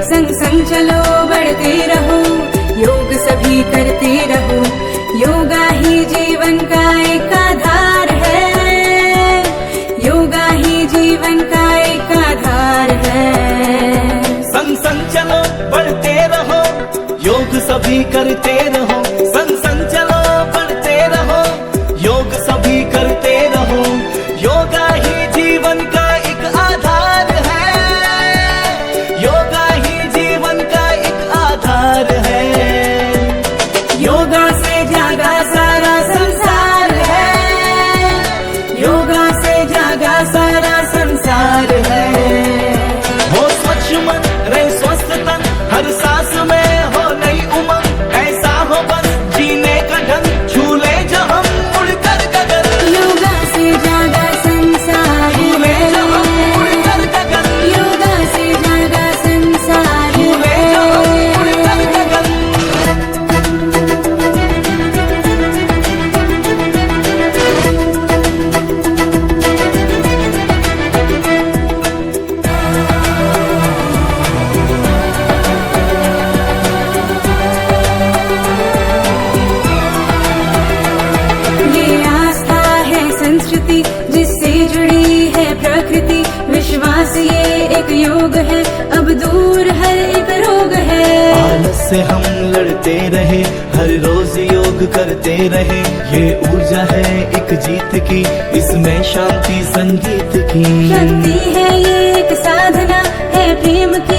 संग संग चलो, बढ़ते रहो। योग सभी करते रहो। योगा ही जीवन का एक आधार है। योगा ही जीवन का एक आधार है। संग संग चलो, बढ़ते रहो। योग सभी करते रहो। विश्वास ये एक योग है अब दूर हर एक रोग है। आलस से हम लड़ते रहे हर रोज योग करते रहे। ये ऊर्जा है एक जीत की इसमें शांति संगीत की। शक्ति है ये एक साधना है प्रेम की।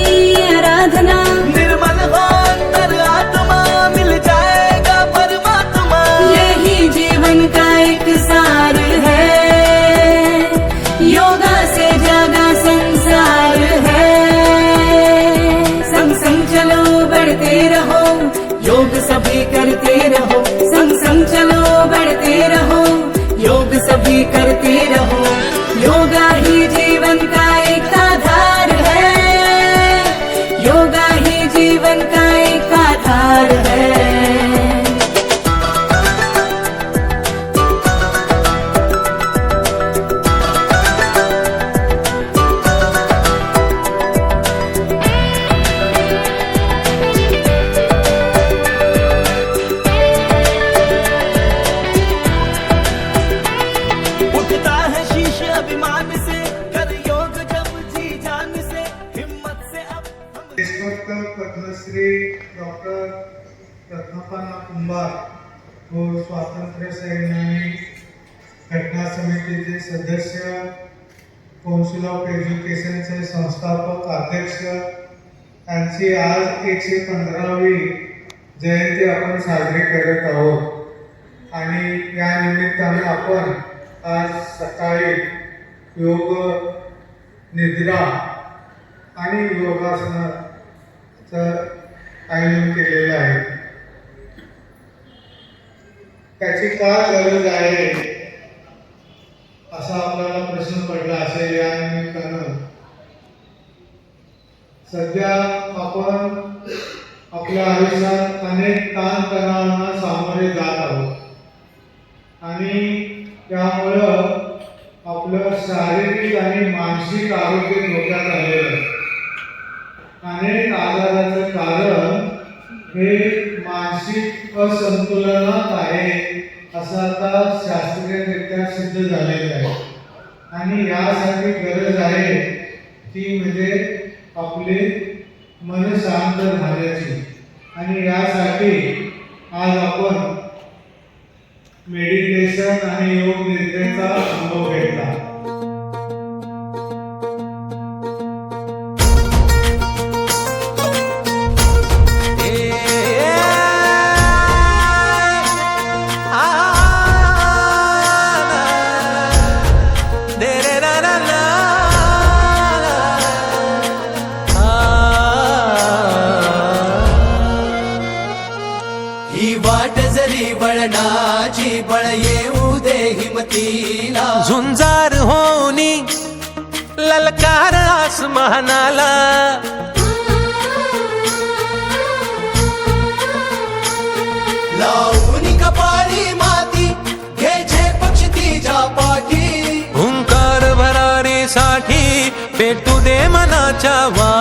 सभी करते रहो। योगा ही रत्नापन्ना कुंभार व स्वातंत्र्य सैनानी घटना समितीचे सदस्य कौन्सिल ऑफ एज्युकेशनचे संस्थापक अध्यक्ष यांची आज एकशे पंधरावी जयंती आपण साजरी करत आहोत. आणि या निमित्ताने आपण आज सकाळी योग निद्रा आणि योगासनाचं आयोजन केलेलं आहे. त्याची काय गरज आहे? असा आपल्याला प्रश्न पडला असेल या निमित्तानं. सध्या आपण आपल्या आयुष्यात अनेक ताणतणावांना सामोरे जात आहोत. आणि त्यामुळं आपलं शारीरिक आणि मानसिक आरोग्य धोक्यात आलेलं आहे. अनेक आजाराचं कारण हे मानसिक असंतुलनात आहे असं आता शास्त्रीयरित्या सिद्ध झालेलं आहे. आणि यासाठी गरज आहे ती म्हणजे आपले मन शांत राहण्याची आणि यासाठी आज आपण मेडिटेशन आणि योग निद्रेचा अनुभव घेतो वळणाची बळ येऊ दे हिमतीला. झुंजार होनी ललकार आसमानाला. लावून कपाळी माती घ्यायचे पक्षी तिच्या पाठी. हुंकार भरारी साठी फुलाच्या वाती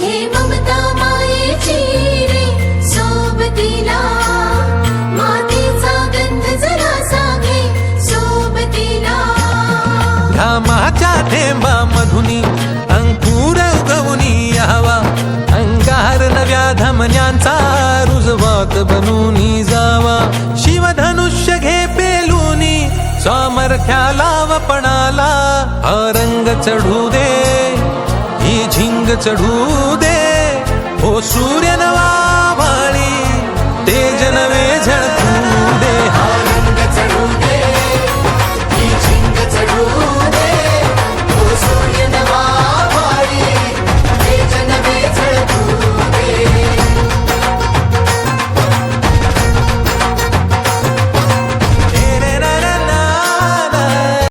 हे ममता मायेची रे सोबतीला. मातीचा गंध जरा सागे सोबतीला. घामाच्या थेंबा मधुनी अंकुर उगवनी यावा अंगार नव्या धमन्यांचा रुजवात बनूनी जावा. शिवधनुष्य घे पेलूनी सामर्थ्याला वपणाला हा रंग चढू दे रंग चढू दे. हो सूर्य